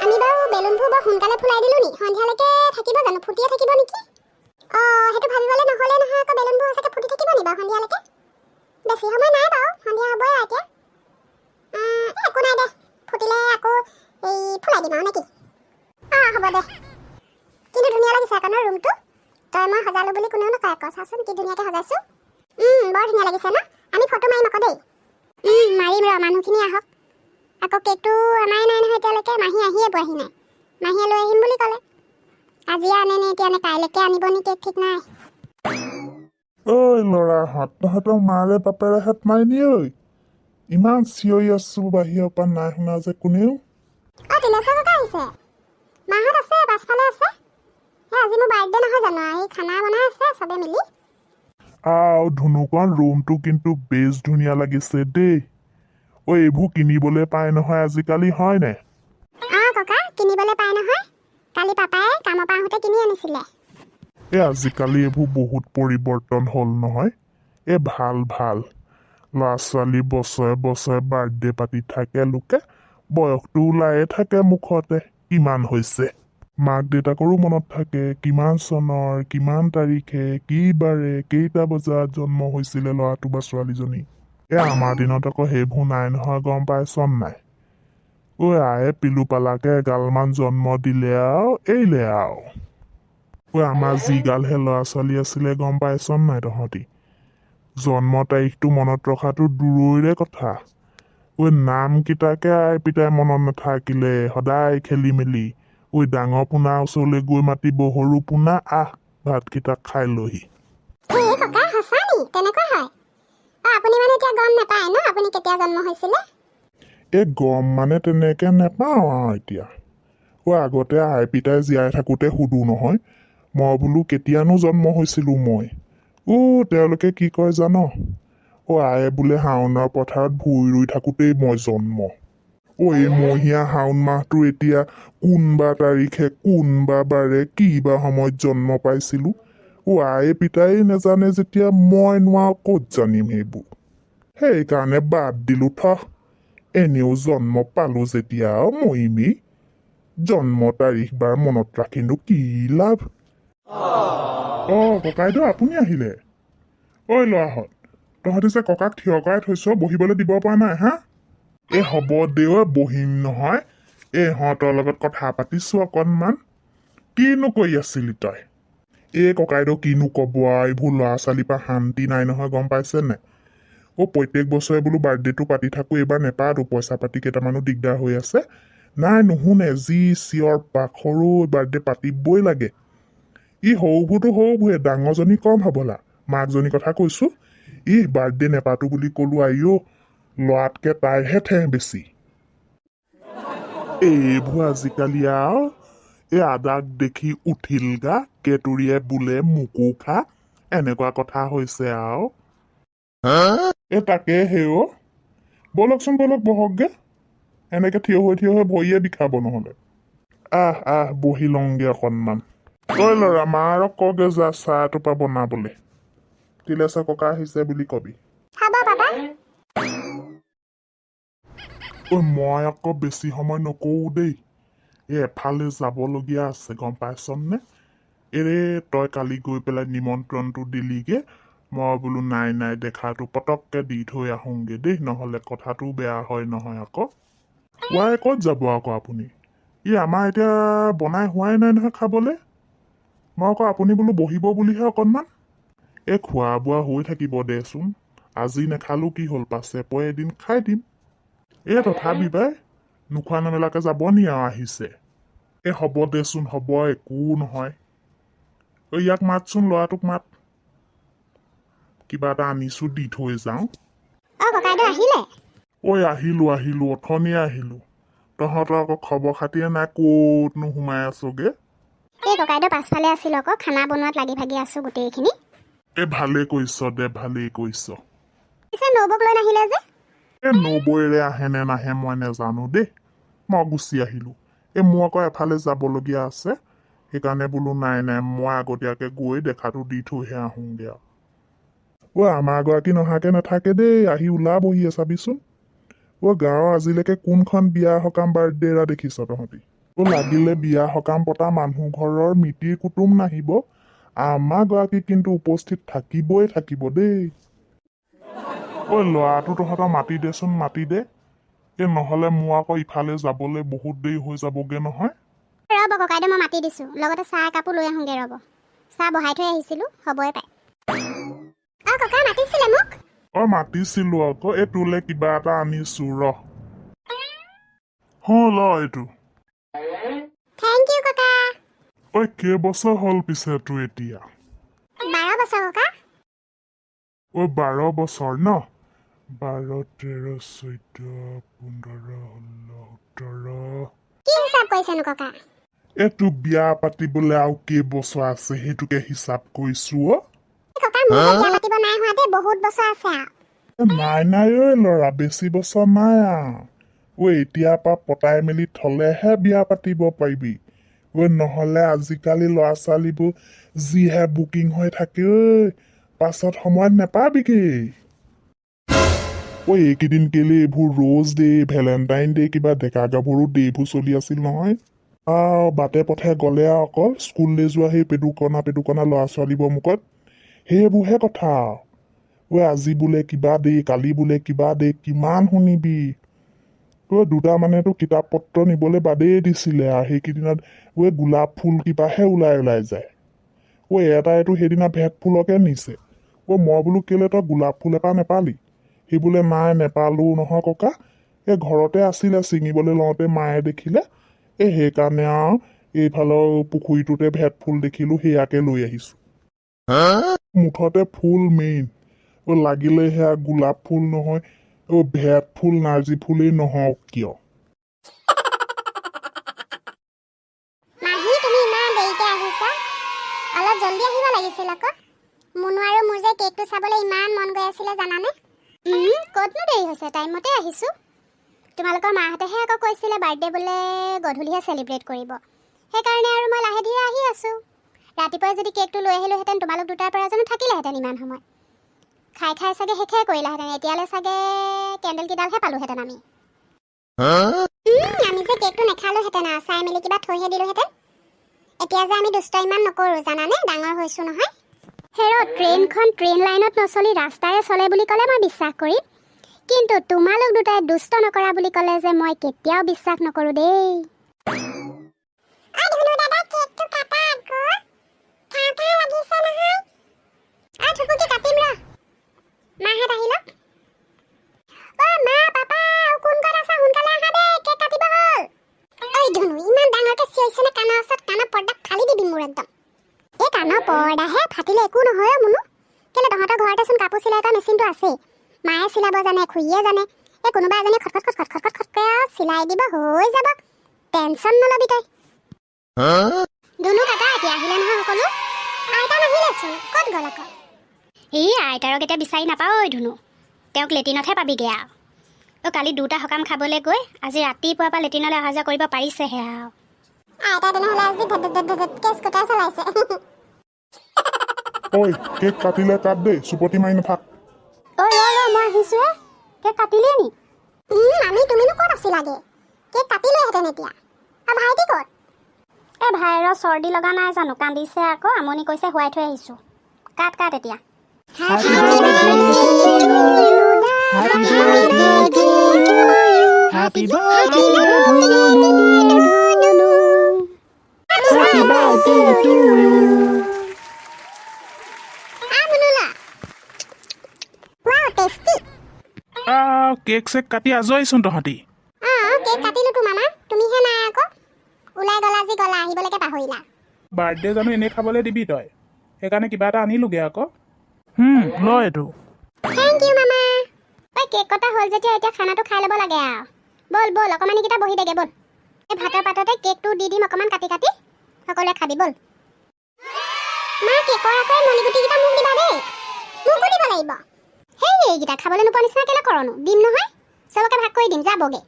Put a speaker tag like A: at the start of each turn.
A: আমি বাৰু বেলুনবোৰ বৰ সোনকালে ফুলাই দিলো নি সন্ধিয়ালৈকে থাকিব জানো? ফুটিয়ে থাকিব নেকি? অঁ সেইটো ভাবিবলৈ নহ'লে নহয় আকৌ বেলুনবোৰ সঁচাকৈ ফুটি থাকিব নি বাৰু সন্ধিয়ালৈকে? বেছি সময় নাই বাৰু সন্ধিয়া হ'বই আৰু এতিয়া। একো নাই দে। ফুটিলে আকৌ এই ফুলাই দিম আৰু নেকি? অঁ হ'ব দে। কিন্তু ধুনীয়া লাগিছে আকৌ ৰুমটো? তই মই সজালো বুলি কোনেও নকয় আকৌ। চাচোন কি ধুনীয়াকৈ সজাইছো। বৰ ধুনীয়া লাগিছে ন? আমি ফটো মাৰিম আকৌ দেই। মাৰিম ৰ মানুহখিনি আহক। আকৌ কেকটো অনাই নাই নহয় এতিয়ালৈকে মাহী আহিয়ে পোৱাহি নাই। মাহীয়ে লৈ আহিম বুলি ক'লে। আজিয়ে আনে নে এতিয়া নে কাইলৈকে আনিব নি কেক ঠিক নাই।
B: ঐ ল'ৰাহঁত তহঁতৰ মাৰে বাপেৰেহঁত নাই নি ঐ। ইমান চিঞৰি আছো বাহিৰৰ পৰা নাই শুনা যে কোনেও।
A: অঁ তিলেশ্বৰ ককা আহিছে। মাহঁত আছে পাছফালে আছে। সেই আজি মোৰ বাৰ্থডে নহয় জানো এই খানা বনাই আছে চবে মিলি।
B: আও ধুনুকণ ৰুমটো কিন্তু বেছ ধুনীয়া লাগিছে দেই। ঐ এইবোৰ কিনিবলৈ পায় নহয় আজিকালি হয়নে
A: অঁ ককা কিনিবলৈ পাই নহয়। কালি পাপাই কামৰ পৰা আহোঁতে কিনি আনিছিলে।
B: এই আজিকালি এইবোৰ বহুত পৰিৱৰ্তন হ'ল নহয়। এই ভাল ভাল। ল'ৰা ছোৱালী বছৰে বছৰে বাৰ্থডে পাতি থাকে লোকে বয়সটো ওলায়ে থাকে মুখতে। কিমান হৈছে? মাক দেউতাকৰো মনত থাকে কিমান চনৰ কিমান তাৰিখে কি বাৰে কেইটা বজাত জন্ম হৈছিলে ল'ৰাটো বা ছোৱালীজনী। এই আমাৰ দিনত আকৌ সেইবোৰ নাই নহয় গম পাইছন নাই? ঐ আয়ে পিলু পালাকে এগালমান জন্ম দিলে আৰু এৰিলে আৰু ঐ আমাৰ যিগালহে ল'ৰা ছোৱালী আছিলে গম পাইছন নাই তহঁতি? জন্ম তাৰিখটো মনত ৰখাটো দূৰৈৰে কথা। ঐ নামকেইটাকে আই পিতাই মনত নাথাকিলে সদায় খেলি মেলি ঐ ডাঙৰ পোনাৰ ওচৰলৈ গৈ মাতিব সৰু পোনা আহ ভাতকেইটা খাই লহি।
A: আপুনি মানে এতিয়া গম নাপায় ন? আপুনি কেতিয়া জন্ম হৈছিলে?
B: এই গম মানে তেনেকে নেপাওঁ আৰু এতিয়া। ঐ আগতে আই পিতাই জীয়াই থাকোঁতে সুধো নহয়। মই বোলো কেতিয়ানো জন্ম হৈছিলোঁ মই? ও তেওঁলোকে কি কয় জান? অ আয়ে বোলে শাওণৰ পথাৰত ভূই ৰুই থাকোঁতেই মই জন্ম। এই মহীয়া শাওণ মাহটো এতিয়া কোনবা তাৰিখে কোনবা বাৰে কি বা সময়ত জন্ম পাইছিলোঁ? অ আয়ে পিতাই নেজানে যেতিয়া মই নোৱাৰো ক'ত জানিম সেইবোৰ সেইকাৰণে বাদ দিলো থ এনেও জন্ম পালো যেতিয়া মৰিমেই জন্ম তাৰিখ বাৰ মনত ৰাখিনো কি লাভ অ ককাইদেউ আপুনি আহিলে ঐ ল'ৰাহঁত তহঁতি যে ককাক থিয় কৰাই থৈছ বহিবলৈ দিব পৰা নাই হা এ হ'ব দে ঐ বহিম নহয় এই ইহঁতৰ লগত কথা পাতিছো অকণমান কিনো কৰি আছিলি তই এই ককাইদেউ কিনো ক'ব আৰু এইবোৰ ল'ৰা ছোৱালীৰ পৰা শান্তি নাই নহয় গম পাইছে নাই? অ' প্ৰত্যেক বছৰে বোলো বাৰ্থডেটো পাতি থাকোঁ এইবাৰ নেপাতো পইচা পাতি কেইটামানো দিগদাৰ হৈ আছে। নাই নুশুনে যি চিঞৰ বাখৰো বাৰ্থডে পাতিবই লাগে। ই সৰুবোৰতো সৰুবোৰে ডাঙৰজনী কম হবলা মাকজনীৰ কথা কৈছো। ই বাৰ্থডে নেপাতো বুলি ক'লো আইঅ ল'ৰাতকে তাইৰহে ঠেহ বেছি। এইবোৰ আজিকালি আৰু এই আদাক দেখি উঠিল গা কেতুৰিয়ে বোলে মোকো খা। এনেকুৱা কথা হৈছে আৰু এ তাকে হে অ। ব'লকচোন ব'লক বহকগে। এনেকে থিয় হৈ থিয় হৈ ভৰিয়ে বিষাব নহ'লে। আহ আহ বহি লওঁগে অকণমান। ঐ ল'ৰা মাৰক কগে যা চাহ এটোপা বনাবলে। তিলেশ্বৰ ককা আহিছে বুলি কবি। ঐ মই আকৌ বেছি সময় নকৰো দেই। এই এফালে যাবলগীয়া আছে গম পাইছনে? এৰে তই কালি গৈ পেলাই নিমন্ত্ৰণটো দিলিগে। মই বোলো নাই নাই দেখাটো পটককে দি থৈ আহোঁগে দেই নহ'লে কথাটো বেয়া হয় নহয় আকৌ। ৱাই ক'ত যাব আকৌ আপুনি? ই আমাৰ এতিয়া বনাই হোৱাই নাই নহয় খাবলে। মই আকৌ আপুনি বোলো বহিব বুলিহে অকণমান। এই খোৱা বোৱা হৈ থাকিব দেচোন। আজি নেখালো কি হ'ল পাছে পৰে এদিন খাই দিম। এ তথাপি পাই নোখোৱা নেমেলাকে যাব নি আৰু আহিছে। এ হ'ব দেচোন হ'ব একো নহয়। ঐ ইয়াক মাতচোন ল'ৰাটোক মাত। কিবা এটা আনিছো দি থৈ যাওঁ। ঐ আহিলো আহিলো অথনিয়ে আহিলো। তহঁতৰ আকৌ খবৰ খাতিয়ে নাই ক'তনো সোমাই আছোগে?
A: এই ককাইদেউ পাছফালে আছিল আকৌ খানা বনোৱাত লাগি ভাগি আছোঁ গোটেইখিনি।
B: এ ভালেই কৰিছ দে ভালেই কৰিছ।
A: পিছে নবৌক লৈ নাহিলে যে?
B: এ নবৈৰে আহে নে নাহে মই নেজানো দেই। মই গুচি আহিলো। এই মোৰ আকৌ এফালে যাবলগীয়া আছে। সেইকাৰণে বোলো নাই নাই মই আগতীয়াকে গৈ দেখাটো দি থৈহে আহোঁগে আৰু। অ' আমাৰ গৰাকী নহাকে নাথাকে দেই আহি ওলাবহিয়ে চাবিচোন। অ' গাঁৱৰ আজিলৈকে কোনখন বিয়া সকাম বাৰ্থডে এৰা দেখিছ তহঁতি? ও লাগিলে বিয়া সকাম পতা মানুহ ঘৰৰ মিতিৰ কুটুম নাহিব। আমাৰ গৰাকী কিন্তু উপস্থিত থাকিবই থাকিব দেই। ঐ ল'ৰাটো তহঁতৰ মাতি দেচোন মাতি দে। এই নহ'লে মোৰ আকৌ ইফালে যাবলৈ বহুত দেৰি হৈ যাবগে নহয়।
A: ৰ'ব ককাইদেউ মই মাতি দিছোঁ। লগতে চাহ একাপো লৈ আহোঁগৈ ৰ'ব। চাহ বহাই থৈ আহিছিলোঁ হ'বই পাই। অঁ ককা মাতিছিলে মোক?
B: অ মাতিছিলো আকৌ এই তোলে কিবা এটা আনিছো ৰ হ ল এইটো।
A: থেংক ইউ ককা।
B: ঐ কেইবছৰ হ'ল পিছে তোৰ এতিয়া?
A: বাৰ বছৰ ককা।
B: ঐ বাৰ বছৰ ন? বাৰ তেৰ চৈধ্য পোন্ধৰ ষোল্ল সোতৰ
A: কি হিচাপ কৰিছেনো ককা
B: এই তোক বিয়া পাতিবলৈ আৰু কেইবছৰ আছে সেইটোকে হিচাপ কৰিছো অ
A: নাই
B: নাই নাই ঐ ল'ৰা বেছি বছৰ নাই আৰু ঐ এতিয়াৰ পৰা পতাই মেলি থলেহে বিয়া পাতিব পাৰিবি ঐ নহ'লে আজিকালি ল'ৰা ছোৱালীবোৰ যিহে বুকিং হৈ থাকে ঐ পাছত সময়ত নেপাবিগে ঐ এইকেইদিন কেলে এইবোৰ ৰ'জ ডে ভেলেণ্টাইন ডে কিবা ডেকা গাভৰু ডেবোৰ চলি আছিল নহয়। আও বাটে পথে গ'লে আৰু অকল স্কুললৈ যোৱা সেই পেডুকনা পেডুকনা ল'ৰা ছোৱালীবোৰ মুখত সেইবোৰহে কথা। ঐ আজি বোলে কিবা দে কালি বোলে কিবা দে কিমান শুনিবি। ঐ দুটা মানেতো কিতাপ পত্ৰ নিবলৈ বাদেই দিছিলে আৰু সেইকেইদিনত ঐ গোলাপ ফুল কিবাহে ওলাই ওলাই যায়। ঐ এটাইতো সেইদিনা ভেট ফুলকে নিছে। ঐ মই বোলো কেলে তই গোলাপ ফুল এটা নেপালি? সি বোলে নাই নেপালো নহয় ককা। এই ঘৰতে আছিলে ছিঙিবলৈ লওঁতে মায়ে দেখিলে। এই সেইকাৰণে আৰু এইফালৰ পুখুৰীটোতে ভেট ফুল দেখিলো সেয়াকে লৈ আহিছো। মুঠতে ফুল মেইন অ লাগিলে সেয়া গোলাপ ফুল নহয় অ ভেট ফুল নাৰ্জী ফুলেই নহওক কিয়?
A: জল্দি আহিব লাগিছিল আকৌ। মুনু আৰু মোৰ যে কেকটো চাবলৈ ইমান মন গৈ আছিলে জানানে? ক'তনো দেৰি হৈছে? টাইমতে আহিছোঁ। তোমালোকৰ মাহঁতেহে আকৌ কৈছিলে বাৰ্থডে বোলে গধূলিহে চেলিব্ৰেট কৰিব। সেইকাৰণে আৰু মই লাহে ধীৰে আহি আছোঁ। ৰাতিপুৱাই যদি কেকটো লৈ আহিলোহেঁতেন তোমালোক দুটাৰ পৰা জানো থাকিলেহেঁতেন ইমান সময়। খাই খাই চাগে শেষে কৰিলাহেঁতেন। এতিয়ালৈ চাগে কেণ্ডেল কেইডালহে পালোহেঁতেন আমি। আমি যে কেকটো নেখালোহেঁতেন আৰু চাই মেলি কিবা থৈহে দিলোহেঁতেন। এতিয়া যে আমি দুষ্ট ইমান নকৰোঁ জানানে? ডাঙৰ হৈছোঁ নহয়। হেৰ ট্ৰেইনখন ট্ৰেইন লাইনত নচলি ৰাস্তাৰে চলে বুলি ক'লে মই বিশ্বাস কৰিম। কিন্তু তোমালোক দুটাই দুষ্ট নকৰা বুলি ক'লে যে মই কেতিয়াও বিশ্বাস নকৰোঁ দেই মাহঁত আহি লওক অ' মা পাপা কোন ক'ত আছা সোনকালে আহা দেই কেক কাটিব হ'ল ঐ ধুনু ইমান ডাঙৰকে চিঞৰিছে নে কাণৰ ওচৰত কাণৰ পৰ্দা ফালি দিবি মোৰ একদম এই কাণৰ পৰ্দাহে ফাটিলে একো নহয় মুনু। কেলে তহঁতৰ ঘৰতেচোন কাপোৰ চিলাই কৰা মেচিনটো আছেই? মায়ে চিলাব জানে খুৰীয়ে জানে। এই কোনোবা এজনী খটখট খট খট খট খটকৈ আৰু চিলাই দিব হৈ যাব। টেনচন নল'বি তই। ধুনু কাটা এতিয়া আহিলে নহয় সকলো? আইতা নাহিলেচোন ক'ত গ'ল আকৌ? এই আইতাৰক এতিয়া বিচাৰি নাপাওঁ ঐ ধুনু। তেওঁক লেট্ৰিনতহে পাবিগৈ আৰু। অ' কালি দুটা সকাম খাবলৈ গৈ আজি ৰাতিপুৱাৰ পৰা লেট্ৰিনলৈ অহা যোৱা কৰিব পাৰিছেহে আৰু। আইতা তেনেহ'লে আজি কেছ কোটাই চলাইছে।
B: ঐ কেক কাটিলে কাট দেই চুপতি মাৰি নাথাক।
A: ঐ ৰ ৰ মই আহিছোঁহে। কেক কাটিলেই নি? আমি তুমিনো ক'ত আছিলাগে কেক কাটিলোহেঁতেন এতিয়া। আৰু ভাইটি ক'ত? এই ভাইৰৰ চৰ্দি লগা নাই জানো কান্দিছে আকৌ আমনি কৰিছে শুৱাই থৈ আহিছোঁ। কাট কাট এতিয়া।
C: Happy birthday to you. Cake check কাটি আজৰিচোন তহঁতি।
A: কেক কাটিলো তো মামা। তুমিহে নাই আকৌ। ওলাই গলা যি গলা আহিবলৈকে পাহৰিলা।
C: বাৰ্থডে জানো এনেই খাবলৈ দিবি তই। সেইকাৰণে কিবা এটা আনিলোগে আকৌ। হুম ল এইটো।
A: থেংক ইউ মামা। ঐ কেক কটা হ'ল যেতিয়া এতিয়া খানাটো খাই ল'ব লাগে আৰু। ব'ল ব'ল অকণমানিকেইটা বহি দেগে ব'ল। এই ভাতৰ পাততে কেকটো দি দিম অকণমান কাটি কাটি। সকলোৱে খাবি ব'ল। মা কেকৰ আকৌ এই মণিগুটিকেইটা মোক দিবা দেই। মোকো দিব লাগিব। সেই এইকেইটা খাবলৈ নোপোৱা নিচিনা কেলৈ কৰনো দিম নহয়। চবকে ভাগ কৰি দিম যাবগে।